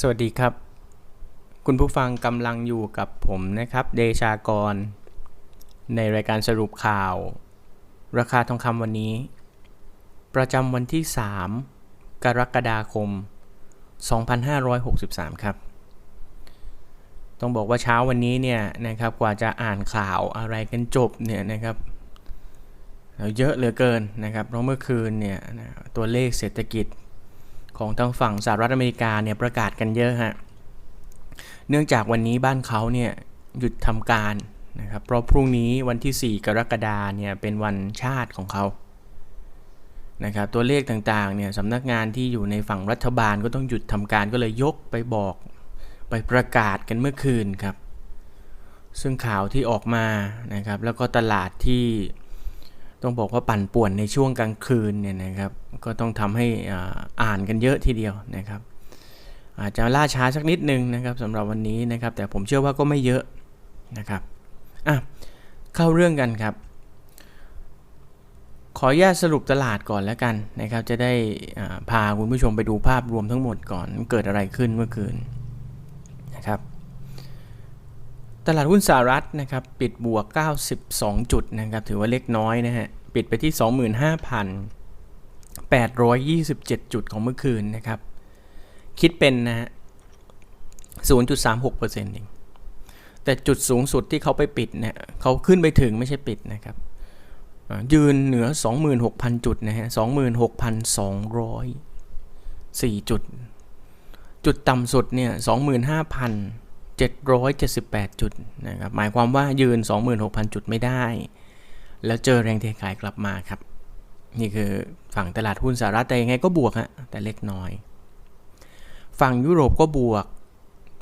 สวัสดีครับ คุณผู้ฟังกำลังอยู่กับผมนะครับ เดชากร ในรายการสรุปข่าว ราคาทองคำวันนี้ ประจำวันที่ 3 กรกฎาคม 2563 ครับ ต้องบอกว่าเช้าวันนี้เนี่ยนะครับกว่าจะอ่านข่าวอะไรกันจบเนี่ยนะครับเยอะเหลือเกินนะครับเพราะเมื่อคืนเนี่ยตัวเลขเศรษฐกิจ ของทางฝั่งสหรัฐอเมริกาเนี่ยประกาศกันเยอะฮะ เนื่องจากวันนี้บ้านเขาเนี่ยหยุดทำการนะครับ เพราะพรุ่งนี้วันที่ 4 กรกฎาเนี่ยเป็นวันชาติของเขา นะครับ ตัวเลขต่างๆเนี่ยสำนักงานที่อยู่ในฝั่งรัฐบาลก็ต้องหยุดทำการก็เลยยกไปบอกไปประกาศกันเมื่อคืนครับ ซึ่งข่าวที่ออกมานะครับ แล้วก็ตลาดที่ ต้องบอกว่าปั่นป่วนในช่วงกลางคืนเนี่ยนะครับ ก็ต้องทำให้อ่านกันเยอะทีเดียวนะครับ อาจจะล่าช้าสักนิดนึงนะครับสำหรับวันนี้นะครับ แต่ผมเชื่อว่าก็ไม่เยอะนะครับอะเข้าเรื่องกันครับ ขออนุญาตสรุปตลาดก่อนแล้วกันนะครับ จะได้พาคุณผู้ชมไปดูภาพรวมทั้งหมดก่อนเกิดอะไรขึ้นเมื่อคืนนะครับ ตลาดหุ้นสหรัฐนะครับปิดบวก 92 จุดนะครับถือว่าเล็กน้อยนะฮะปิดไปที่ 25,827 จุดของเมื่อคืนนะครับ คิดเป็นนะฮะ 0.36%เองแต่จุดสูงสุดที่เขาไปปิดเนี่ยเขาขึ้นไปถึงไม่ใช่ปิดนะครับยืนเหนือ 26,000 จุดนะฮะ 26,204 จุด จุดต่ำสุดเนี่ย 25,000 778 จุดนะครับหมายความว่ายืน 26,000 จุดไม่ได้ แล้วเจอแรงเทขายกลับมาครับ นี่คือฝั่งตลาดหุ้นสหรัฐแต่ยังไงก็บวกฮะแต่เล็กน้อย ฝั่งยุโรปก็บวก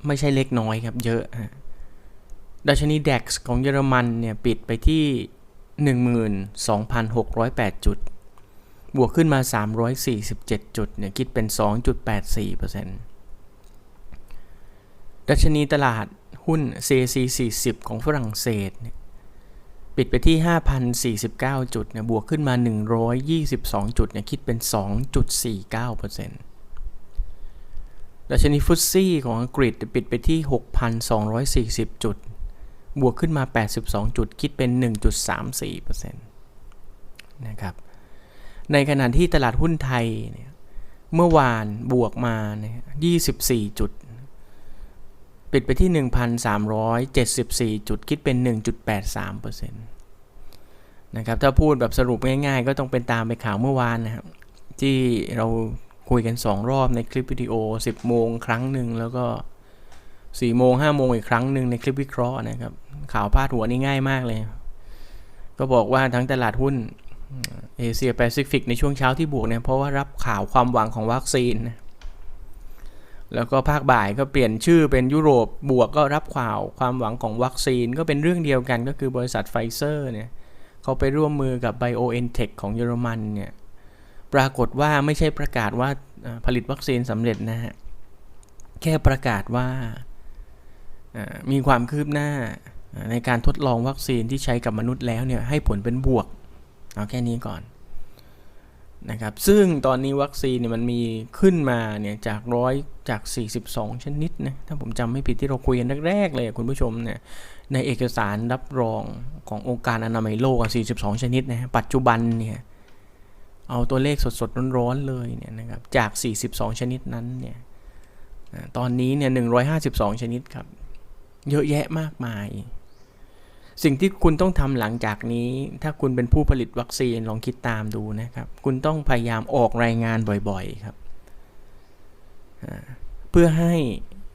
ไม่ใช่เล็กน้อยครับเยอะฮะดัชนี DAX ของเยอรมันเนี่ยปิดไปที่ 12,608 จุด บวกขึ้นมา 347 จุดเนี่ยคิดเป็น 2.84% ดัชนีตลาดหุ้น CAC 40 ของฝรั่งเศส ปิดไปที่ 5,049 จุดเนี่ยบวกขึ้นมา 122 จุดเนี่ยคิดเป็น 2.49%ดัชนีฟุตซี่ของอังกฤษปิดไปที่ 6,240 จุด บวกขึ้นมา 82 จุด คิดเป็น 1.34%นะครับในขณะที่ตลาดหุ้นไทยเนี่ยเมื่อวานบวกมา 24 จุด ปิดไปที่ 1,374 จุดคิดเป็น 1.83%นะครับถ้าพูดแบบสรุปง่ายๆ ก็ต้องเป็นตามไปข่าวเมื่อวานนะครับที่เราคุยกัน 2 รอบในคลิปวิดีโอ 10 โมงครั้งหนึ่งแล้วก็ 4 โมง 5 โมงอีกครั้งหนึ่งในคลิปวิเคราะห์นะครับ ข่าวพาดหัวนี่ง่ายมากเลย ก็บอกว่าทั้งตลาดหุ้นเอเชียแปซิฟิกในช่วงเช้าที่บวกเนี่ยเพราะว่ารับข่าวความหวังของวัคซีนนะ แล้วก็ภาคบ่ายก็เปลี่ยนชื่อเป็นยุโรปบวกก็รับข่าวความหวังของวัคซีนก็เป็นเรื่องเดียวกันก็คือบริษัทไฟเซอร์เนี่ยเขาไปร่วมมือกับ BioNTech ของเยอรมันเนี่ยปรากฏว่าไม่ใช่ประกาศว่าผลิตวัคซีนสำเร็จนะฮะ แค่ประกาศว่ามีความคืบหน้าในการทดลองวัคซีนที่ใช้กับมนุษย์แล้วเนี่ยให้ผลเป็นบวก เอาแค่นี้ก่อน นะครับซึ่งตอนนี้วัคซีนเนี่ยมันมีขึ้นมาเนี่ยจากร้อยจาก 42 ชนิดนะถ้าผมจำไม่ผิดที่เราคุยกันแรกๆเลยคุณผู้ชมเนี่ยในเอกสารรับรองขององค์การอนามัยโลก 42 ชนิดนะปัจจุบันเนี่ยเอาตัวเลขสดๆ ร้อนๆเลยเนี่ยนะครับจาก 42 ชนิดนั้นเนี่ยตอนนี้เนี่ย 152 ชนิดครับ เยอะแยะมากมาย สิ่งที่คุณต้องทำหลังจากนี้ ถ้าคุณเป็นผู้ผลิตวัคซีนลองคิดตามดูนะครับ คุณต้องพยายามออกรายงานบ่อยๆครับ เพื่อให้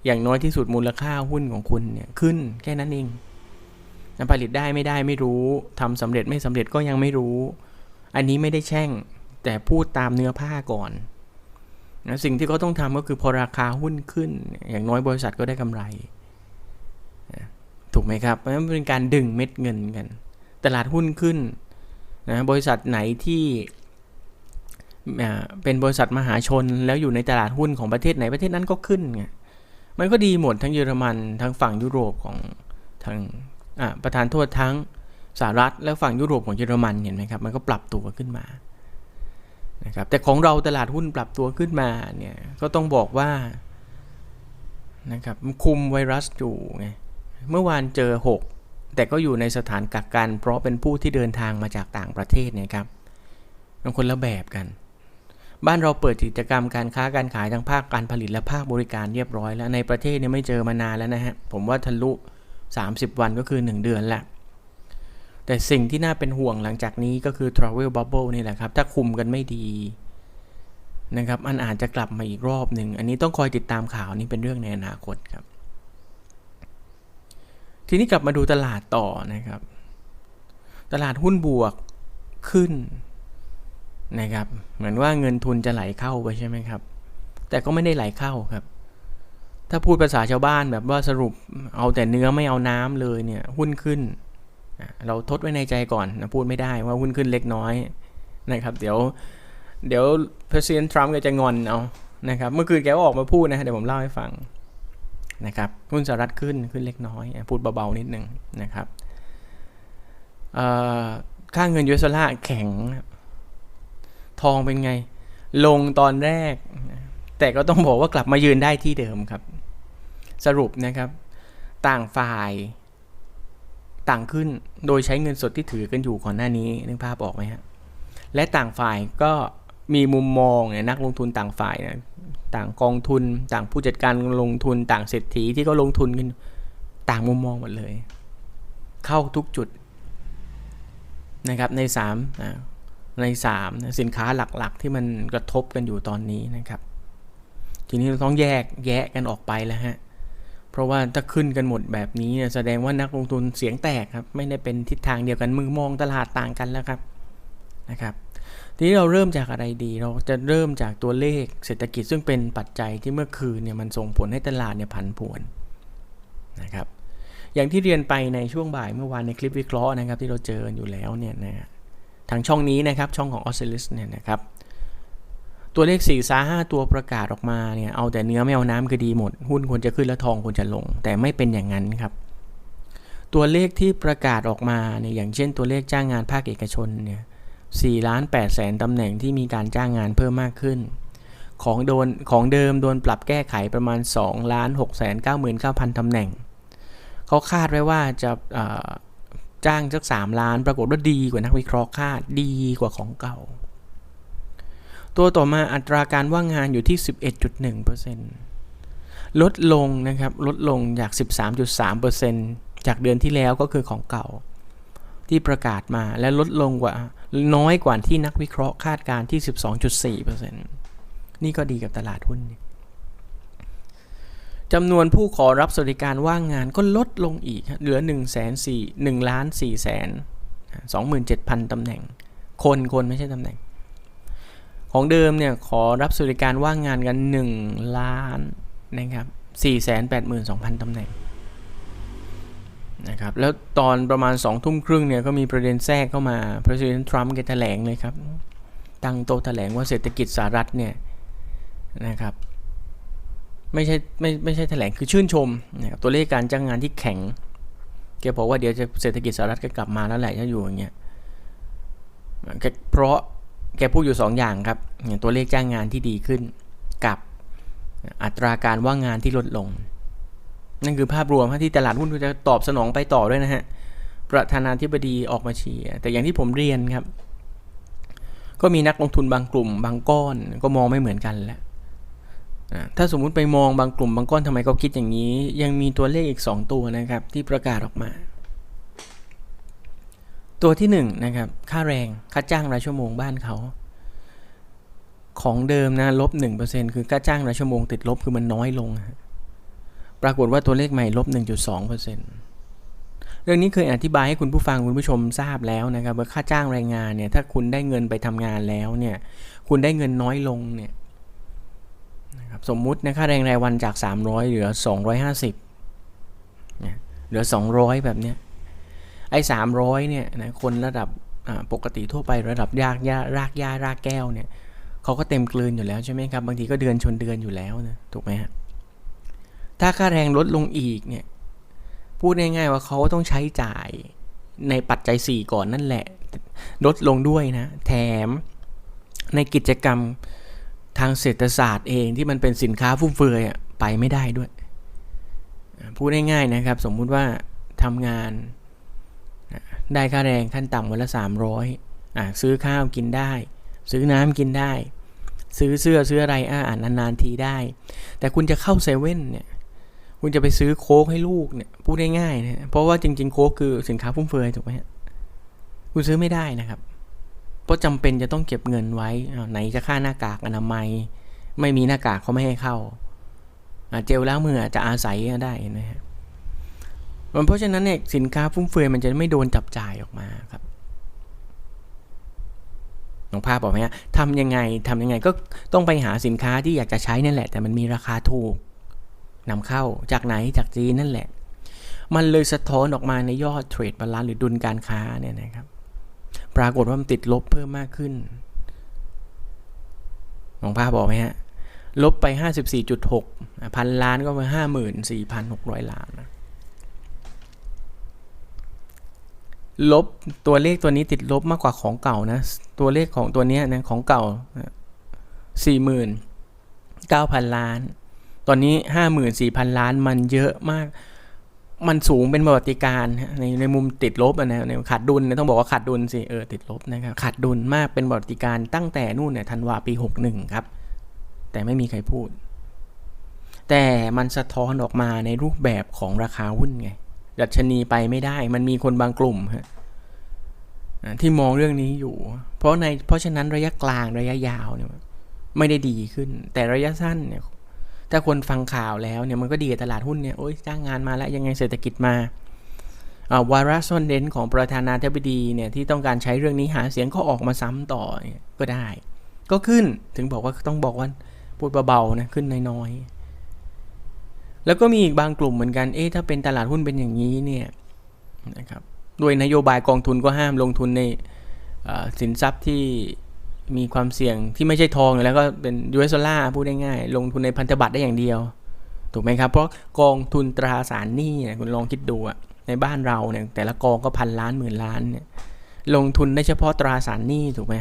อย่างน้อยที่สุดมูลค่าหุ้นของคุณเนี่ยขึ้นแค่นั้นเองผลิตได้ไม่ได้ไม่รู้ทำสำเร็จไม่สำเร็จก็ยังไม่รู้ อันนี้ไม่ได้แช่ง แต่พูดตามเนื้อผ้าก่อนนะสิ่งที่เขาต้องทำก็คือพอราคาหุ้นขึ้น อย่างน้อยบริษัทก็ได้กำไร ถูกไหมครับเพราะฉะนั้นเป็นการดึงเม็ดเงินกัน ตลาดหุ้นขึ้นนะบริษัทไหนที่เป็นบริษัทมหาชนแล้วอยู่ในตลาดหุ้นของประเทศไหนประเทศนั้นก็ขึ้นไงมันก็ดีหมดทั้งเยอรมันทั้งฝั่งยุโรปของทางประธานโทษทั้งสหรัฐและฝั่งยุโรปของเยอรมันเห็นไหมครับมันก็ปรับตัวขึ้นมานะครับแต่ของเราตลาดหุ้นปรับตัวขึ้นมาเนี่ยก็ต้องบอกว่านะครับมันคุมไวรัสอยู่ไง เมื่อวานเจอ 6 แต่ก็อยู่ในสถานกักกัน เพราะเป็นผู้ที่เดินทางมาจากต่างประเทศเนี่ยครับมันคนละแบบกัน บ้านเราเปิดกิจกรรมการค้าการขายทั้งภาคการผลิตและภาคบริการเรียบร้อยแล้วในประเทศเนี่ยไม่เจอมานานแล้วนะฮะผมว่าทะลุ 30 วันก็คือ 1 เดือนล้วแต่สิ่งที่น่าเป็นห่วงหลังจากนี้ก็คือ Travel Bubble นี่แหละครับ ถ้าคุมกันไม่ดีนะครับมันอาจจะกลับมาอีกรอบหนึ่ง อันนี้ต้องคอยติดตามข่าวนี้เป็นเรื่องในอนาคตครับ ทีนี้กลับมาดูตลาดต่อนะครับ ตลาดหุ้นบวกขึ้นนะครับ เหมือนว่าเงินทุนจะไหลเข้าไปใช่ไหมครับ แต่ก็ไม่ได้ไหลเข้าครับ ถ้าพูดภาษาชาวบ้านแบบว่าสรุปเอาแต่เนื้อไม่เอาน้ำเลยเนี่ยหุ้นขึ้น เราทดไว้ในใจก่อนนะพูดไม่ได้ว่าหุ้นขึ้นเล็กน้อยนะครับ เดี๋ยวเดี๋ยวประธานทรัมป์ก็จะงอนเอานะครับ เมื่อคืนแกก็ออกมาพูดนะเดี๋ยวผมเล่าให้ฟัง นะครับหุ้นสหรัฐขึ้นขึ้นเล็กน้อย พูดเบาๆนิดหนึ่งนะครับค่าเงินยูเอสดอลลาร์แข็ง ทองเป็นไง ลงตอนแรก แต่ก็ต้องบอกว่ากลับมายืนได้ที่เดิมครับ สรุปนะครับ ต่างฝ่าย ต่างขึ้นโดยใช้เงินสดที่ถือกันอยู่ก่อนหน้านี้นึกภาพออกไหมฮะและต่างฝ่ายก็มีมุมมองเนี่ยนักลงทุนต่างฝ่ายนะ ต่างกองทุน ต่างผู้จัดการลงทุน ต่างเศรษฐีที่ก็ลงทุนกันต่างมุมมองหมดเลย เข้าทุกจุดนะครับใน3นะใน3สินค้าหลักๆ ที่มันกระทบกันอยู่ตอนนี้นะครับ ทีนี้เราต้องแยกแยะกันออกไปแล้วฮะเพราะว่าถ้าขึ้นกันหมดแบบนี้แสดงว่านักลงทุนเสียงแตกครับ ไม่ได้เป็นทิศทางเดียวกันมือมองตลาดต่างกันแล้วครับนะครับ ทีนี้เราเริ่มจากอะไรดี เราจะเริ่มจากตัวเลขเศรษฐกิจซึ่งเป็นปัจจัยที่เมื่อคืนเนี่ยมันส่งผลให้ตลาดเนี่ยผันผวนนะครับอย่างที่เรียนไปในช่วงบ่ายเมื่อวานในคลิปวิเคราะห์นะครับที่เราเจออยู่แล้วเนี่ยนะทางช่องนี้นะครับช่องของ o s c i l l u s เนี่ยนะครับตัวเลข4ี่ซาห้าตัวประกาศออกมาเนี่ยเอาแต่เนื้อไม่เอาน้ำคือดีหมด หุ้นควรจะขึ้นแล้วทองควรจะลง แต่ไม่เป็นอย่างนั้นครับ ตัวเลขที่ประกาศออกมาเนี่ยอย่างเช่นตัวเลขจ้างงานภาคเอกชนเนี่ย 4ล้าน8แสนตำแหน่งที่มีการจ้างงานเพิ่มมากขึ้น ของโดนของเดิมโดนปรับแก้ไขประมาณ2ล้าน6แสน99,000ตำแหน่ง เขาคาดไว้ว่าจะจ้างสัก3ล้านปรากฏว่าดีกว่านักวิเคราะห์คาดดีกว่าของเก่า ตัวต่อมาอัตราการว่างงานอยู่ที่ 11.1%ลดลงนะครับลดลงจาก 13.3%จากเดือนที่แล้วก็คือของเก่าที่ประกาศมาและลดลงกว่า น้อยกว่าที่นักวิเคราะห์คาดการที่ 12.4%นี่ก็ดีกับตลาดหุ้นจำนวนผู้ขอรับสวัสดิการว่างงานก็ลดลงอีก เหลือ 1 4 1 1ล้าน4แสน27,000ตำแหน่ง คนคนไม่ใช่ตำแหน่ง ของเดิมเนี่ยขอรับสวัสดิการว่างงานกัน 1 ล้านนะครับ482,000ตำแหน่ง นะครับแล้วตอนประมาณ2ทุ่มครึ่งเนี่ยก็มีประเด็นแทรกเข้ามาประธานทรัมป์แกแถลงเลยครับ ตั้งโต๊ะแถลงว่าเศรษฐกิจสหรัฐเนี่ยนะครับไม่ใช่ไม่ไม่ใช่แถลงคือชื่นชมนะครับตัวเลขการจ้างงานที่แข็งแกบอกว่าเดี๋ยวจะเศรษฐกิจสหรัฐก็กลับมาแล้วแหละจะอยู่อย่างเงี้ยเพราะแกพูดอยู่2ออย่างครับตัวเลขจ้างงานที่ดีขึ้นกับอัตราการว่างงานที่ลดลง นั่นคือภาพรวมที่ตลาดหุ้นจะตอบสนองไปต่อด้วยนะฮะ ประธานาธิบดีออกมาเชี้แต่อย่างที่ผมเรียนครับ ก็มีนักลงทุนบางกลุ่ม บางก้อนก็มองไม่เหมือนกันแหละถ้าสมมุติไปมองบางกลุ่มบางก้อนทำไมเขาคิดอย่างนี้ ยังมีตัวเลขอีก 2 ตัวนะครับ ที่ประกาศออกมา ตัวที่1นนะครับค่าแรงค่าจ้างรายชั่วโมงบ้านเขา ของเดิมนะลบ1%คือค่าจ้างรายชั่วโมงติดลบคือมันน้อยลง ปรากฏว่าตัวเลขใหม่ลบ 1.2%เรื่องนี้เคยอธิบายให้คุณผู้ฟังคุณผู้ชมทราบแล้วนะครับว่าค่าจ้างแรงงานเนี่ยถ้าคุณได้เงินไปทำงานแล้วเนี่ยคุณได้เงินน้อยลงเนี่ยนะครับสมมุตินะค่าแรงรายวันจาก 300 เหลือ 250เนี่ยเหลือ 200 แบบเนี้ยไอ้300เนี่ยนะคนระดับปกติทั่วไประดับยากยารากยารากแก้วเนี่ยเขาก็เต็มกลืนอยู่แล้วใช่ไหมครับบางทีก็เดือนชนเดือนอยู่แล้วนะถูกไหมฮะ ถ้าค่าแรงลดลงอีกเนี่ย พูดง่ายๆว่าเขาต้องใช้จ่ายในปัจจัย 4 ก่อนนั่นแหละ ลดลงด้วยนะ แถมในกิจกรรมทางเศรษฐศาสตร์เองที่มันเป็นสินค้าฟุ่มเฟือยไปไม่ได้ด้วย พูดง่ายๆนะครับ สมมุติว่าทำงานได้ค่าแรงขั้นต่ำวันละ 300อะซื้อข้าวกินได้ ซื้อน้ำกินได้ ซื้อเสื้อซื้ออะไรอ่านนานๆทีได้ แต่คุณจะเข้าเซเว่นเนี่ย คุณจะไปซื้อโค้กให้ลูกเนี่ยพูดง่ายๆนะเพราะว่าจริง ๆ โค้กคือสินค้าฟุ่มเฟือยถูกไหมคุณซื้อไม่ได้นะครับ เพราะจำเป็นจะต้องเก็บเงินไว้ไหนจะค่าหน้ากากอนามัย ไม่มีหน้ากากเขาไม่ให้เข้าเจลล้างมือจะอาศัยก็ได้นะฮะเพราะฉะนั้นเนี่ยสินค้าฟุ่มเฟือยมันจะไม่โดนจับจ่ายออกมาครับหลวงภาพบอกไหมฮะทำยังไงทำยังไงก็ต้องไปหาสินค้าที่อยากจะใช้นั่นแหละ แต่มันมีราคาถูก นำเข้าจากไหนจากจีนนั่นแหละ มันเลยสะท้อนออกมาในยอดเทรดบาลานซ์หรือดุลการค้าเนี่ยนะครับ ปรากฏว่ามันติดลบเพิ่มมากขึ้นหลวงภาพบอกไหมฮะ ลบไป 54.6 พันล้านก็มา54,600 ล้านนะลบตัวเลขตัวนี้ติดลบมากกว่าของเก่านะ ตัวเลขของตัวนี้นะของเก่า49,000ล้าน ตอนนี้ 54,000 ล้านมันเยอะมาก มันสูงเป็นประวัติการในในมุมติดลบนะในขาดดุลนะต้องบอกว่าขาดดุลสิเออติดลบนะครับขาดดุลมากเป็นประวัติการตั้งแต่นู่นเนี่ยธันวาปี 61 ครับ แต่ไม่มีใครพูด แต่มันสะท้อนออกมาในรูปแบบของราคาหุ้นไงดัชนีไปไม่ได้ มันมีคนบางกลุ่มฮะที่มองเรื่องนี้อยู่ เพราะในเพราะฉะนั้นระยะกลางระยะยาวเนี่ยไม่ได้ดีขึ้น แต่ระยะสั้นเนี่ย ถ้าคนฟังข่าวแล้วเนี่ยมันก็ดีตลาดหุ้นเนี่ยโอ้ยจ้างงานมาแล้วยังไงเศรษฐกิจมาวาระซ่อนเร้นของประธานาธิบดีเนี่ยที่ต้องการใช้เรื่องนี้หาเสียงก็ออกมาซ้ำต่อก็ได้ ก็ขึ้นถึงบอกว่าต้องบอกว่าพูดเบาๆนะขึ้นน้อยๆแล้วก็มีอีกบางกลุ่มเหมือนกันเอ๊ะถ้าเป็นตลาดหุ้นเป็นอย่างนี้เนี่ยนะครับโดยนโยบายกองทุนก็ห้ามลงทุนในสินทรัพย์ที่ มีความเสี่ยงที่ไม่ใช่ทองแล้วก็เป็นยูเอสดอลลาร์พูดง่ายๆลงทุนในพันธบัตรได้อย่างเดียว ถูกไหมครับ เพราะกองทุนตราสารหนี้เนี่ยคุณลองคิดดูอะในบ้านเราเนี่ยแต่ละกองก็พันล้านหมื่นล้านเนี่ยลงทุนได้เฉพาะตราสารหนี้ถูกไหม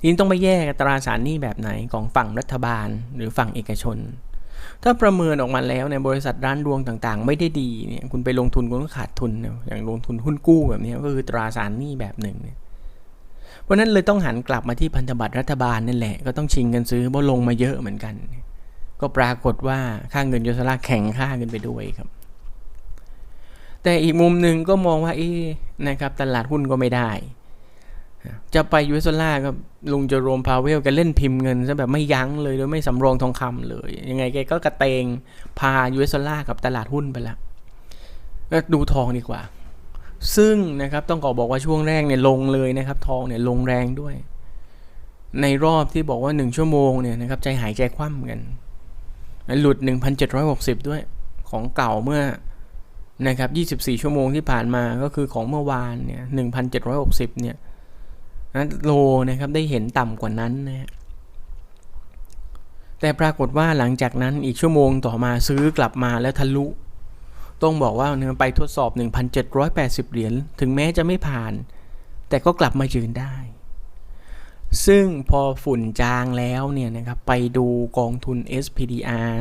ทีนี้ต้องไปแยกตราสารหนี้แบบไหนของฝั่งรัฐบาลหรือฝั่งเอกชน ถ้าประเมินออกมาแล้วในบริษัทร้านดวงต่างๆ ไม่ได้ดีเนี่ยคุณไปลงทุนคุณก็ขาดทุนอย่างลงทุนหุ้นกู้แบบนี้ก็คือตราสารหนี้แบบหนึ่งเนี่ย เพราะนั้นเลยต้องหันกลับมาที่พันธบัตรรัฐบาลนั่นแหละ ก็ต้องชิงกันซื้อเพราะลงมาเยอะเหมือนกัน ก็ปรากฏว่าค่าเงินยูสลาแข็งค่าเงินไปด้วยครับ แต่อีกมุมหนึ่งก็มองว่าเอ๊นะครับตลาดหุ้นก็ไม่ได้ จะไปยูเอสล่าก็ลุงจะรวมพาเวลกันเล่นพิมพ์เงินซะแบบไม่ยั้งเลยโดยไม่สำรองทองคำเลย ยังไงแกก็กระเตงพายูเอสล่ากับตลาดหุ้นไปละก็ดูทองดีกว่า ซึ่งนะครับต้องขอบอกว่าช่วงแรกเนี่ยลงเลยนะครับทองเนี่ยลงแรงด้วย ในรอบที่บอกว่า 1 ชั่วโมงเนี่ยนะครับใจหายใจคว่ำกันหลุด 1,760 ด้วยของเก่าเมื่อนะครับ 24 ชั่วโมงที่ผ่านมาก็คือของเมื่อวานเนี่ย 1,760 เนี่ยนะโลนะครับได้เห็นต่ำกว่านั้นนะแต่ปรากฏว่าหลังจากนั้นอีกชั่วโมงต่อมาซื้อกลับมาแล้วทะลุ ต้องบอกว่าเนื้อไปทดสอบ 1,780 เหรียญถึงแม้จะไม่ผ่าน แต่ก็กลับมายืนได้ ซึ่งพอฝุ่นจางแล้วเนี่ยนะครับไปดูกองทุน SPDR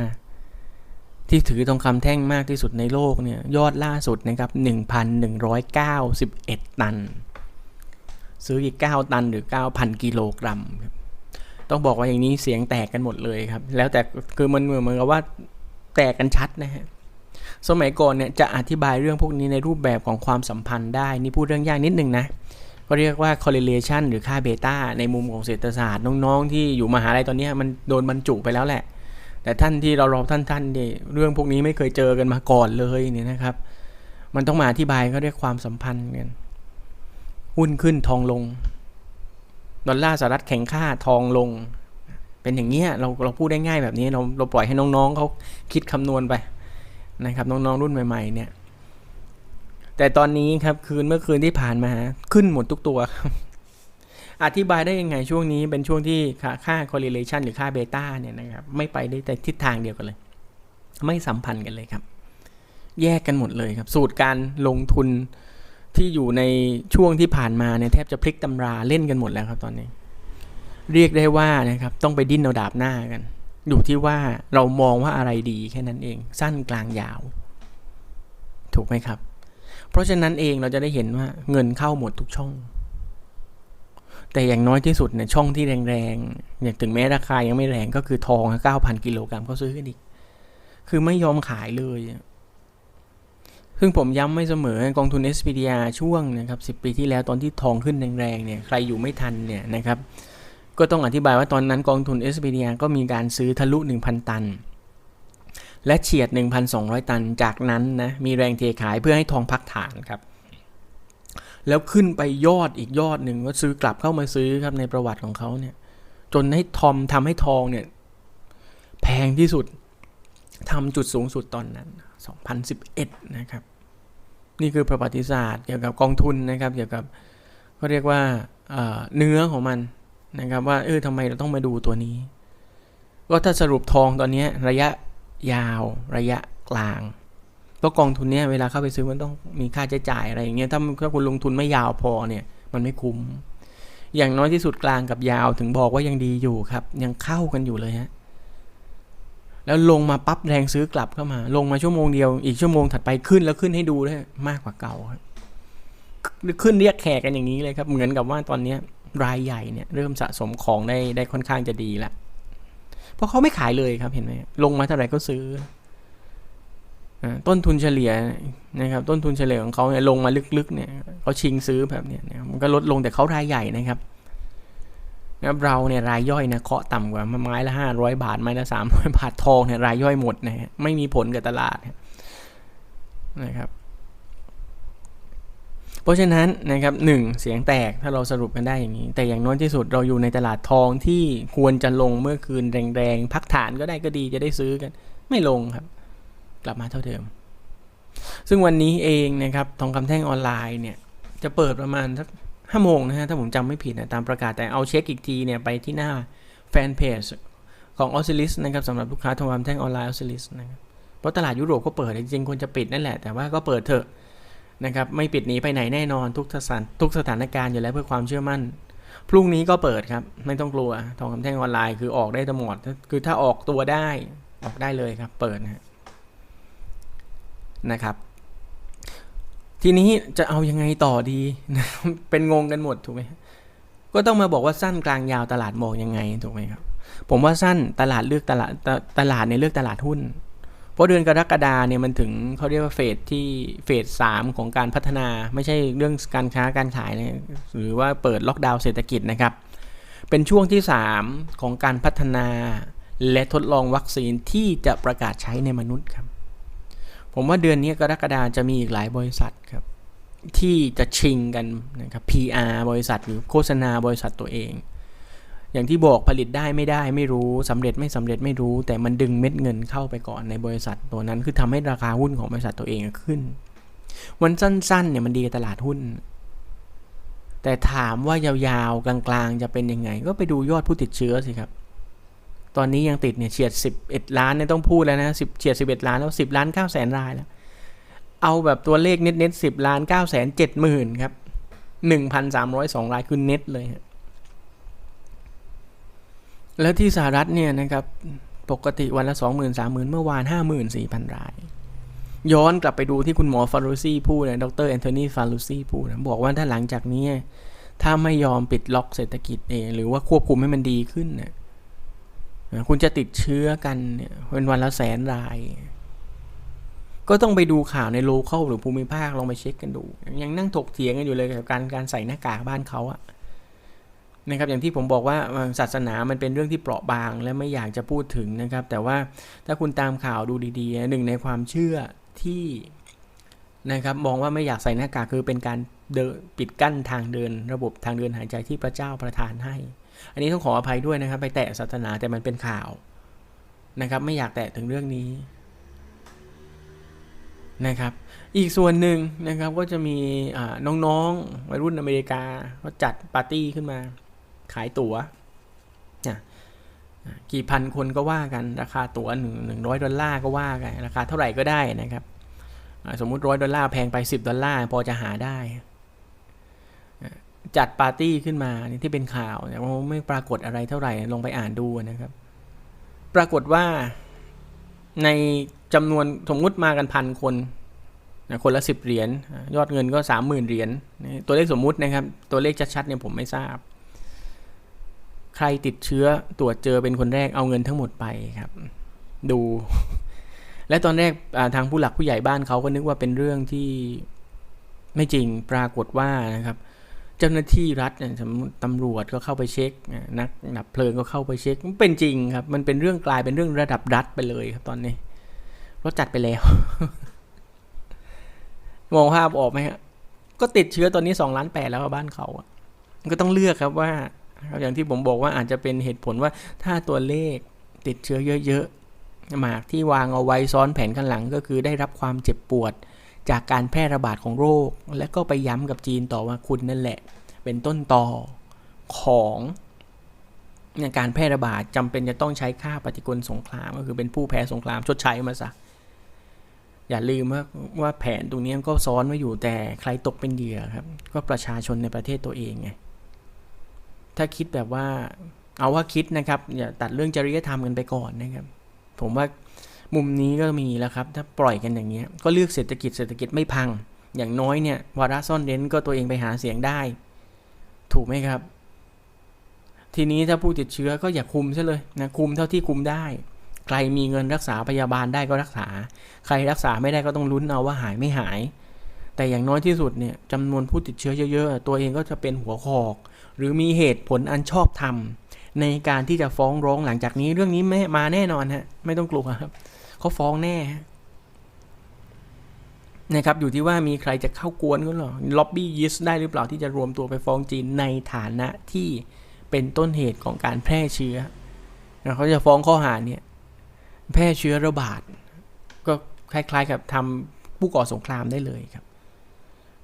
ที่ถือทองคำแท่งมากที่สุดในโลกเนี่ยยอดล่าสุดนะครับ 1,191 ตัน ซื้ออีก 9 ตันหรือ 9,000 กิโลกรัมครับต้องบอกว่าอย่างนี้เสียงแตกกันหมดเลยครับ แล้วแต่คือมันเหมือนกับว่าแตกกันชัดนะฮะ สมัยก่อนเนี่ยจะอธิบายเรื่องพวกนี้ในรูปแบบของความสัมพันธ์ได้ นี่พูดเรื่องยากนิดนึงนะก็เรียกว่า correlation หรือค่าเบต้าในมุมของเศรษฐศาสตร์น้องๆ ที่อยู่มหาลัยตอนนี้มันโดนบรรจุไปแล้วแหละ แต่ท่านที่เรารอท่านท่านเนี่ยเรื่องพวกนี้ไม่เคยเจอกันมาก่อนเลยเนี่ยนะครับ มันต้องมาอธิบายก็เรียกความสัมพันธ์กันหุ้นขึ้นทองลงดอลลาร์สหรัฐแข็งค่าทองลง เป็นอย่างเงี้ยเราเราพูดได้ง่ายแบบนี้เราเราปล่อยให้น้องๆเขาคิดคำนวณไป นะครับน้องๆรุ่นใหม่ ๆ เนี่ย แต่ตอนนี้ครับคืนเมื่อคืนที่ผ่านมาขึ้นหมดทุกตัวอธิบายได้ยังไงช่วงนี้เป็นช่วงที่ค่า correlation หรือค่าเบต้าเนี่ยนะครับไม่ไปได้แต่ทิศทางเดียวกันเลย ไม่สัมพันธ์กันเลยครับ แยกกันหมดเลยครับ สูตรการลงทุนที่อยู่ในช่วงที่ผ่านมาเนี่ยแทบจะพลิกตำราเล่นกันหมดแล้วครับตอนนี้ เรียกได้ว่านะครับต้องไปดิ้นเอาดาบหน้ากัน อยู่ที่ว่าเรามองว่าอะไรดีแค่นั้นเอง สั้นกลางยาว ถูกไหมครับ เพราะฉะนั้นเองเราจะได้เห็นว่าเงินเข้าหมดทุกช่อง แต่อย่างน้อยที่สุดเนี่ยช่องที่แรงๆอย่างถึงแม้ราคายังไม่แรงก็คือทองเก้าพันกิโลกรัมเขาซื้อกันอีก คือไม่ยอมขายเลยซึ่งผมย้ำไม่เสมอกองทุน SPDR ช่วงนะครับ10 ปีที่แล้วตอนที่ทองขึ้นแรงๆเนี่ยใครอยู่ไม่ทันเนี่ยนะครับ ก็ต้องอธิบายว่าตอนนั้นกองทุน SPDR ก็มีการซื้อทะลุ 1,000 ตัน และเฉียด 1,200 ตัน จากนั้นนะมีแรงเทขายเพื่อให้ทองพักฐานครับ แล้วขึ้นไปยอดอีกยอดหนึ่งก็ซื้อกลับเข้ามาซื้อครับในประวัติของเขาเนี่ย จนให้ทอมทำให้ทองเนี่ยแพงที่สุดทำจุดสูงสุดตอนนั้น 2011 นะครับ นี่คือประวัติศาสตร์เกี่ยวกับกองทุนนะครับ เกี่ยวกับเขาเรียกว่าเนื้อของมัน นะครับว่าเออทำไมเราต้องมาดูตัวนี้ ก็ถ้าสรุปทองตอนนี้ระยะยาวระยะกลางเพราะกองทุนเนี้ยเวลาเข้าไปซื้อมันต้องมีค่าใช้จ่ายอะไรอย่างเงี้ยถ้าถ้าคุณลงทุนไม่ยาวพอเนี่ยมันไม่คุ้ม อย่างน้อยที่สุดกลางกับยาวถึงบอกว่ายังดีอยู่ครับ ยังเข้ากันอยู่เลยฮะแล้วลงมาปั๊บแรงซื้อกลับเข้ามา ลงมาชั่วโมงเดียวอีกชั่วโมงถัดไปขึ้นแล้วขึ้นให้ดูด้มากกว่าเก่าครับขึ้นเรียกแขกกันอย่างนี้เลยครับ เหมือนกับว่าตอนนี้ รายใหญ่เนี่ยเริ่มสะสมของได้ได้ค่อนข้างจะดีแล้วเพราะเขาไม่ขายเลยครับเห็นไหมลงมาเท่าไหร่ก็ซื้อต้นทุนเฉลี่ยนะครับต้นทุนเฉลี่ยของเขาเนี่ยลงมาลึกๆเนี่ยเขาชิงซื้อแบบเนี้ยมันก็ลดลงแต่เขารายใหญ่นะครับนะเราเนี่ยรายย่อยนะเคาะต่ำกว่าไม้ละห้าร้อยบาทไม้ละสามร้อยบาททองเนี่ยรายย่อยหมดนะฮะไม่มีผลกับตลาดนะครับ เพราะฉะนั้นนะครับหนึ่งเสียงแตกถ้าเราสรุปกันได้อย่างนี้ แต่อย่างน้อยที่สุดเราอยู่ในตลาดทองที่ควรจะลงเมื่อคืนแรงๆ พักฐานก็ได้ก็ดีจะได้ซื้อกัน ไม่ลงครับ กลับมาเท่าเดิม ซึ่งวันนี้เองนะครับทองคำแท่งออนไลน์เนี่ยจะเปิดประมาณสักห้าโมงนะฮะถ้าผมจำไม่ผิดนะตามประกาศแต่เอาเช็คอีกทีเนี่ยไปที่หน้าแฟนเพจของออสซิลิสนะครับสำหรับลูกค้าทองคำแท่งออนไลน์ออสซิลิสนะครับเพราะตลาดยุโรปก็เปิดจริงๆควรจะปิดนั่นแหละแต่ว่าก็เปิดเถอะ นะครับไม่ปิดหนีไปไหนแน่นอนทุกสถานทุกสถานการณ์อยู่แล้วเพื่อความเชื่อมั่น พรุ่งนี้ก็เปิดครับ ไม่ต้องกลัวทองคำแท่งออนไลน์คือออกได้ทั้งหมดคือถ้าออกตัวได้ออกได้เลยครับ เปิดนะนะครับ ทีนี้จะเอายังไงต่อดีนะเป็นงงกันหมดถูกไหมก็ต้องมาบอกว่าสั้นกลางยาวตลาดมองยังไงถูกไหมครับ ผมว่าสั้นตลาดเลือกตลาดตลาดในเลือกตลาดหุ้น เพราะเดือนกรกฎาเนี่ยมันถึงเขาเรียกว่าเฟสที่เฟสสามของการพัฒนาไม่ใช่เรื่องการค้าการขายนะหรือว่าเปิดล็อกดาวน์เศรษฐกิจนะครับ เป็นช่วงที่ 3 ของการพัฒนาและทดลองวัคซีนที่จะประกาศใช้ในมนุษย์ครับ ผมว่าเดือนนี้กรกฎาจะมีอีกหลายบริษัทครับ ที่จะชิงกันนะครับ PR บริษัทหรือโฆษณาบริษัทตัวเอง อย่างที่บอกผลิตได้ไม่ได้ไม่รู้สำเร็จไม่สำเร็จไม่รู้ แต่มันดึงเม็ดเงินเข้าไปก่อนในบริษัทตัวนั้น คือทำให้ราคาหุ้นของบริษัทตัวเองขึ้น วันสั้นๆเนี่ยมันดีกับตลาดหุ้น แต่ถามว่ายาวๆ กลางๆ จะเป็นยังไง ก็ไปดูยอดผู้ติดเชื้อสิครับ ตอนนี้ยังติดเนี่ยเฉียด 11 ล้านเนี่ยต้องพูดแล้วนะสิบเฉียด 11 ล้านแล้ว 10 ล้าน9แสนรายแล้ว เอาแบบตัวเลขเน็ตเน็ตสิบล้าน9แสน7หมื่นครับ1,302รายคือเน็ตเลย แล้วที่สหรัฐเนี่ยนะครับปกติวันละ20,000 30,000 เมื่อวาน 54,000 ราย ย้อนกลับไปดูที่คุณหมอฟารูซี่พูดนะดรแอนโทนีฟารูซี่พูดนะบอกว่าถ้าหลังจากนี้ ถ้าไม่ยอมปิดล็อกเศรษฐกิจเอง หรือว่าควบคุมให้มันดีขึ้นเนี่ยคุณจะติดเชื้อกันเนี่ยเป็นวันละแสนราย ก็ต้องไปดูข่าวในโลเคอลหรือภูมิภาคลองไปเช็คกันดู ยังนั่งถกเถียงกันอยู่เลยกับการการใส่หน้ากากบ้านเขาอะ นะครับอย่างที่ผมบอกว่าศาสนามันเป็นเรื่องที่เปราะบางและไม่อยากจะพูดถึงนะครับ แต่ว่าถ้าคุณตามข่าวดูดีๆหนึ่งในความเชื่อที่นะครับมองว่าไม่อยากใส่หน้ากากคือเป็นการเดินปิดกั้นทางเดิน ระบบทางเดินหายใจที่พระเจ้าประทานให้ อันนี้ต้องขออภัยด้วยนะครับ ไปแตะศาสนาแต่มันเป็นข่าวนะครับ ไม่อยากแตะถึงเรื่องนี้นะครับ อีกส่วนหนึ่งนะครับก็จะมีน้องๆวัยรุ่นอเมริกาก็จัดปาร์ตี้ขึ้นมา ขายตัว๋วกี่พันคนก็ว่ากันราคาตั๋วหนึ่งหนึ่งร้อยดอลลาร์ก็ว่ากันราคาเท่าไหร่ก็ได้นะครับ สมมุติร้อยดอลลาร์แพงไปสิบดอลลาร์พอจะหาได้จัดปาร์ตี้ขึ้นมาที่เป็นข่าวแต่ว่าไม่ปรากฏอะไรเท่าไหร่ลงไปอ่านดูนะครับ ปรากฏว่าในจำนวนสมมุติมากันพันคนนะคนละสิบเหรียญยอดเงินก็สามหมื่นเหรียญตัวเลขสมมุตินะครับ ตัวเลขชัดๆเนี่ยผมไม่ทราบ ใครติดเชื้อตรวจเจอเป็นคนแรกเอาเงินทั้งหมดไปครับ ดู และตอนแรกทางผู้หลักผู้ใหญ่บ้านเขาก็นึกว่าเป็นเรื่องที่ไม่จริงปรากฏว่านะครับเจ้าหน้าที่รัฐเนี่ยตำรวจก็เข้าไปเช็คนักดับเพลิงก็เข้าไปเช็คมันเป็นจริงครับ มันเป็นเรื่องกลายเป็นเรื่องระดับรัฐไปเลยครับตอนนี้รถจัดไปแล้ว มองภาพออกไหมฮะก็ติดเชื้อตอนนี้สองล้านแปดแล้วบ้านเขาก็ต้องเลือกครับว่า ครับอย่างที่ผมบอกว่าอาจจะเป็นเหตุผลว่าถ้าตัวเลขติดเชื้อเยอะๆหมากที่วางเอาไว้ซ้อนแผนข้างหลังก็คือได้รับความเจ็บปวดจากการแพร่ระบาดของโรค และก็ไปย้ำกับจีนต่อว่าคุณนั่นแหละ เป็นต้นต่อของเนี่ยการแพร่ระบาดจำเป็นจะต้องใช้ค่าปฏิกลสงคราม ก็คือเป็นผู้แพ้สงครามชดใช้มาซะอย่าลืมว่าว่าแผนตรงนี้ก็ซ้อนไว้อยู่แต่ใครตกเป็นเหยื่อครับ ก็ประชาชนในประเทศตัวเองไง ถ้าคิดแบบว่าเอาว่าคิดนะครับอย่าตัดเรื่องจริยธรรมกันไปก่อนนะครับ ผมว่ามุมนี้ก็มีแล้วครับ ถ้าปล่อยกันอย่างเงี้ยก็เลือกเศรษฐกิจเศรษฐกิจไม่พัง อย่างน้อยเนี่ยวาระซ่อนเร้นก็ตัวเองไปหาเสียงได้ ถูกไหมครับ ทีนี้ถ้าผู้ติดเชื้อก็อย่าคุมซะเลยนะคุมเท่าที่คุมได้ ใครมีเงินรักษาพยาบาลได้ก็รักษา ใครรักษาไม่ได้ก็ต้องลุ้นเอาว่าหายไม่หาย แต่อย่างน้อยที่สุดเนี่ยจำนวนผู้ติดเชื้อเยอะๆ ตัวเองก็จะเป็นหัวหอก หรือมีเหตุผลอันชอบธรรม ในการที่จะฟ้องร้องหลังจากนี้เรื่องนี้ไม่มาแน่นอนฮะไม่ต้องกลัวครับเขาฟ้องแน่นะครับอยู่ที่ว่ามีใครจะเข้ากวนก็หรอล็อบบี้ยิสได้หรือเปล่าที่จะรวมตัวไปฟ้องจีนในฐานะที่เป็นต้นเหตุของการแพร่เชื้อเขาจะฟ้องข้อหาเนี่ยแพร่เชื้อระบาด ก็คล้ายๆกับทำผู้ก่อสงครามได้เลยครับ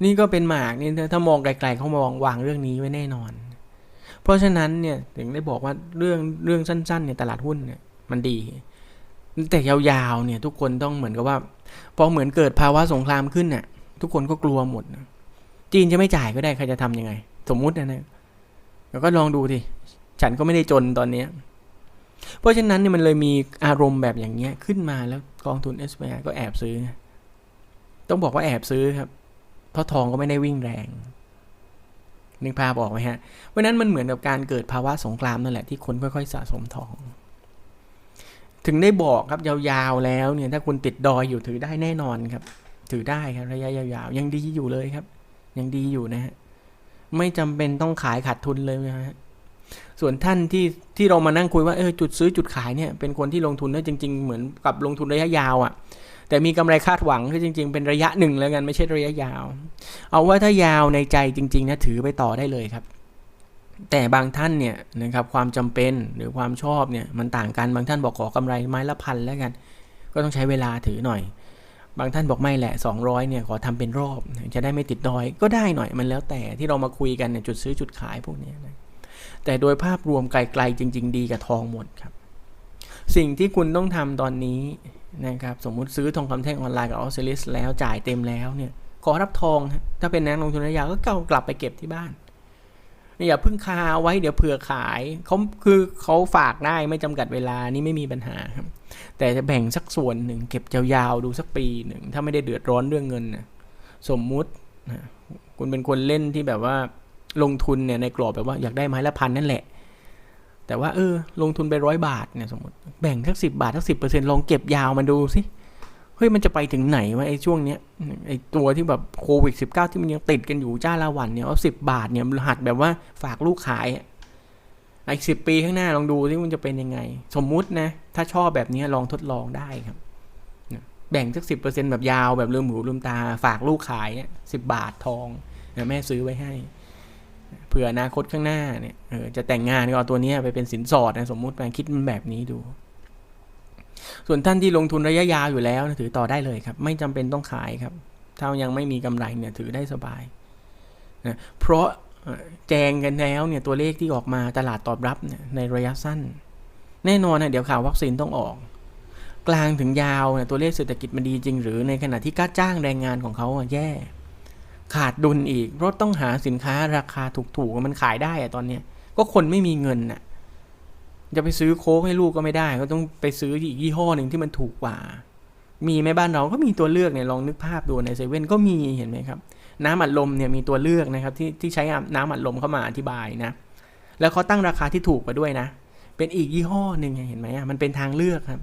นี่ก็เป็นหมากนี่ถ้ามองไกลๆเขามองวางเรื่องนี้ไว้แน่นอน เพราะฉะนั้นเนี่ยถึงได้บอกว่าเรื่องเรื่องสั้นๆเนี่ยตลาดหุ้นเนี่ยมันดี แต่ยาวๆเนี่ยทุกคนต้องเหมือนกับว่าพอเหมือนเกิดภาวะสงครามขึ้นเนี่ยทุกคนก็กลัวหมด จีนจะไม่จ่ายก็ได้ใครจะทำยังไง สมมุตินะเนี่ยแล้วก็ลองดูดิฉันก็ไม่ได้จนตอนเนี้ยเพราะฉะนั้นเนี่ยมันเลยมีอารมณ์แบบอย่างเงี้ยขึ้นมาแล้วกองทุน s อ i ก็แอบซื้อ ต้องบอกว่าแอบซื้อครับ เพราะทองก็ไม่ได้วิ่งแรงนึกภาพออกไหมฮะ เพราะนั้นมันเหมือนกับการเกิดภาวะสงครามนั่นแหละที่คนค่อยๆ สะสมทอง ถึงได้บอกครับยาวๆแล้วเนี่ยถ้าคุณติดดอยอยู่ถือได้แน่นอนครับ ถือได้ครับระยะยาวๆ ยังดีอยู่เลยครับ ยังดีอยู่นะฮะไม่จำเป็นต้องขายขาดทุนเลยนะฮะส่วนท่านที่ที่เรามานั่งคุยว่าเออจุดซื้อจุดขายเนี่ยเป็นคนที่ลงทุนได้จริง ๆ เหมือนกับลงทุนระยะยาวอะ่ะ แต่มีกำไรคาดหวังคือจริง ๆ เป็นระยะหนึ่งแล้วกันไม่ใช่ระยะยาว เอาว่าถ้ายาวในใจจริงๆนะถือไปต่อได้เลยครับ แต่บางท่านเนี่ยนะครับความจำเป็นหรือความชอบเนี่ยมันต่างกันบางท่านบอกขอกำไรไม้ละพันแล้วกัน ก็ต้องใช้เวลาถือหน่อย บางท่านบอกไม่แหละ 200เนี่ยขอทำเป็นรอบ จะได้ไม่ติดดอยก็ได้หน่อยมันแล้วแต่ที่เรามาคุยกันเนี่ยจุดซื้อจุดขายพวกนี้นะแต่โดยภาพรวมไกลๆจริง ๆ ดีกับทองหมดครับ สิ่งที่คุณต้องทำตอนนี้นะครับสมมุติซื้อทองคำแท่งออนไลน์กับออสเตรลิสแล้วจ่ายเต็มแล้วเนี่ยขอรับทอง ถ้าเป็นนักลงทุนระยะก็เก่ากลับไปเก็บที่บ้านอย่าพิ่งคาไว้เดี๋ยวเผื่อขายเขาคือเขาฝากได้ไม่จำกัดเวลานี่ไม่มีปัญหาครับ แต่จะแบ่งสักส่วนหนึ่งเก็บยาวๆดูสักปีหนึ่งถ้าไม่ได้เดือดร้อนเรื่องเงินนะสมมุตินะคุณเป็นคนเล่นที่แบบว่าลงทุนเนี่ยในกรอบแบบว่าอยากได้ไม้ละพันนั่นแหละ แต่ว่าเออลงทุนไปร้อยบาทเนี่ยสมมติแบ่งสักสิบาทสักสิบเปอร์เซ็นลองเก็บยาวมาดูสิเฮ้ยมันจะไปถึงไหนวะไอ้ช่วงเนี้ยไอ้ตัวที่แบบโควิดสิบเก้าที่มันยังติดกันอยู่จ้าละวันเนี่ยเอาสิบบาทเนี่ยหัดแบบว่าฝากลูกขายอะไอ้สิบปีข้างหน้าลองดูที่มันจะเป็นยังไง สมมุตินะ ถ้าชอบแบบนี้ลองทดลองได้ครับ แบ่งสักสิบเปอร์เซ็นแบบยาวแบบลืมหูลืมตา ฝากลูกขายสิบบาททองแม่ซื้อไว้ให้ เผื่ออนาคตข้างหน้าเนี่ยเออจะแต่งงานก็เอาตัวนี้ไปเป็นสินสอดนะสมมุติไปคิดมันแบบนี้ดู ส่วนท่านที่ลงทุนระยะยาวอยู่แล้วนะถือต่อได้เลยครับ ไม่จำเป็นต้องขายครับ ถ้ายังไม่มีกำไรเนี่ยถือได้สบายนะเพราะแจงกันแล้วเนี่ยตัวเลขที่ออกมาตลาดตอบรับเนี่ยในระยะสั้น แน่นอนนะเดี๋ยวข่าววัคซีนต้องออก กลางถึงยาวเนี่ยตัวเลขเศรษฐกิจมันดีจริง หรือในขณะที่ก้าจ้างแรงงานของเขาแย่ ขาดดุลอีกรถต้องหาสินค้าราคาถูกๆมันขายได้อะตอนเนี้ยก็คนไม่มีเงินน่ะ จะไปซื้อโค้กให้ลูกก็ไม่ได้ ก็ต้องไปซื้ออีกยี่ห้อหนึ่งที่มันถูกกว่า มีไหมบ้านเราก็มีตัวเลือกเนี่ยลองนึกภาพดูในเซเว่นก็มีเห็นไหมครับ น้ำอัดลมเนี่ยมีตัวเลือกนะครับ ที่ที่ใช้น้ำอัดลมเข้ามาอธิบายนะ แล้วเขาตั้งราคาที่ถูกมาด้วยนะ เป็นอีกยี่ห้อหนึ่งเห็นไหมอะมันเป็นทางเลือกครับ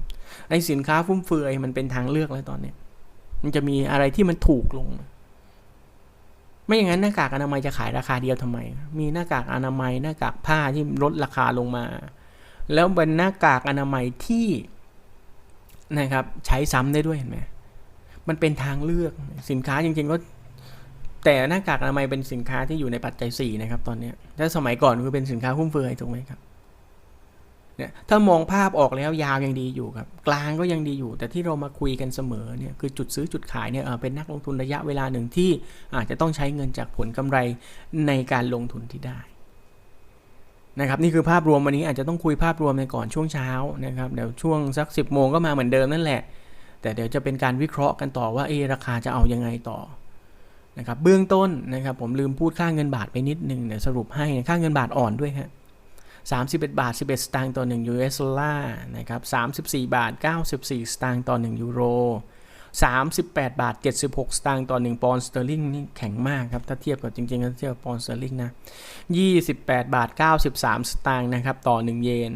ไอสินค้าฟุ่มเฟือยมันเป็นทางเลือกแล้วตอนเนี้ยมันจะมีอะไรที่มันถูกลง ไม่อย่างนั้นหน้ากากอนามัยจะขายราคาเดียวทำไม มีหน้ากากอนามัยหน้ากากผ้าที่ลดราคาลงมา แล้วเป็นหน้ากากอนามัยที่นะครับใช้ซ้ำได้ด้วยเห็นไหมมันเป็นทางเลือกสินค้าจริงๆก็แต่หน้ากากอนามัยเป็นสินค้าที่อยู่ในปัจจัยสี่นะครับตอนนี้ถ้าสมัยก่อนคือเป็นสินค้าฟุ่มเฟือยถูกไหมครับ เนี่ยถ้ามองภาพออกแล้วยาวยังดีอยู่ครับ กลางก็ยังดีอยู่ แต่ที่เรามาคุยกันเสมอเนี่ยคือจุดซื้อจุดขายเนี่ยเป็นนักลงทุนระยะเวลาหนึ่งที่อาจจะต้องใช้เงินจากผลกำไรในการลงทุนที่ได้นะครับนี่คือภาพรวมวันนี้อาจจะต้องคุยภาพรวมในก่อนช่วงเช้านะครับเดี๋ยวช่วงสัก 10โมงก็มาเหมือนเดิมนั่นแหละ แต่เดี๋ยวจะเป็นการวิเคราะห์กันต่อว่าเออราคาจะเอายังไงต่อนะครับเบื้องต้นนะครับผมลืมพูดค่าเงินบาทไปนิดนึงเดี๋ยวสรุปให้ค่าเงินบาทอ่อนด้วยครับ 31 บาท 11 สตางค์ต่อ 1 US ดอลลาร์นะครับ34 บาท 94 สตางค์ต่อ 1 ยูโร 38 บาท 76 สตางค์ต่อ 1 ปอนด์สเตอร์ลิงนี่แข็งมากครับ ถ้าเทียบกับจริงๆถ้าเทียบปอนด์สเตอร์ลิงนะ 28 บาท 93 สตางค์นะครับต่อ 1 เยน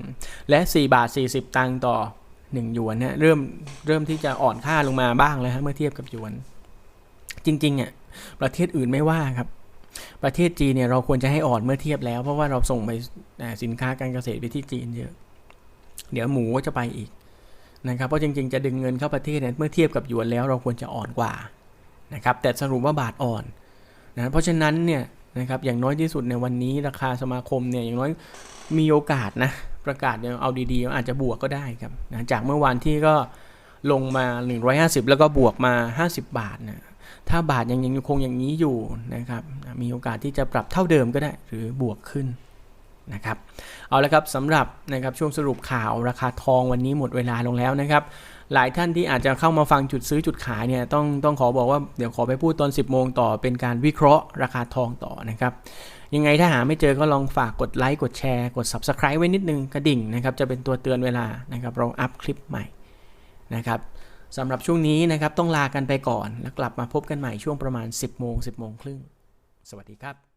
และ 4 บาท 40ตังค์ต่อ 1 หยวนนะเริ่มเริ่มที่จะอ่อนค่าลงมาบ้างแล้วฮะเมื่อเทียบกับหยวน จริงๆอะประเทศอื่นไม่ว่าครับ ประเทศจีนเนี่ยเราควรจะให้อ่อนเมื่อเทียบแล้ว เพราะว่าเราส่งไปสินค้าการเกษตรไปที่จีนเยอะ เดี๋ยวหมูก็จะไปอีกนะครับ เพราะจริงๆจะดึงเงินเข้าประเทศเนี่ยเมื่อเทียบกับหยวนแล้วเราควรจะอ่อนกว่านะครับ แต่สรุปว่าบาทอ่อนนะเพราะฉะนั้นเนี่ยนะครับอย่างน้อยที่สุดในวันนี้ราคาสมาคมเนี่ยอย่างน้อยมีโอกาสนะประกาศเนี่ยเอาดีๆ อาจจะบวกก็ได้ครับนะจากเมื่อวานที่ก็ลงมา 150 แล้วก็บวกมา 50 บาทนะ ถ้าบาทยังยังคงอย่างนี้อยู่นะครับมีโอกาสที่จะปรับเท่าเดิมก็ได้ หรือบวกขึ้นนะครับเอาละครับสำหรับนะครับช่วงสรุปข่าวราคาทองวันนี้หมดเวลาลงแล้วนะครับหลายท่านที่อาจจะเข้ามาฟังจุดซื้อจุดขายเนี่ยต้องต้องขอบอกว่าเดี๋ยวขอไปพูดตอน 10 โมงต่อเป็นการวิเคราะห์ราคาทองต่อนะครับยังไงถ้าหาไม่เจอก็ลองฝากกดไลค์กดแชร์กด Subscribe ไว้นิดนึงกระดิ่งนะครับจะเป็นตัวเตือนเวลานะครับเราอัพคลิปใหม่นะครับ สำหรับช่วงนี้นะครับต้องลากันไปก่อน แล้วกลับมาพบกันใหม่ช่วงประมาณ 10โมง10โมงครึ่งสวัสดีครับ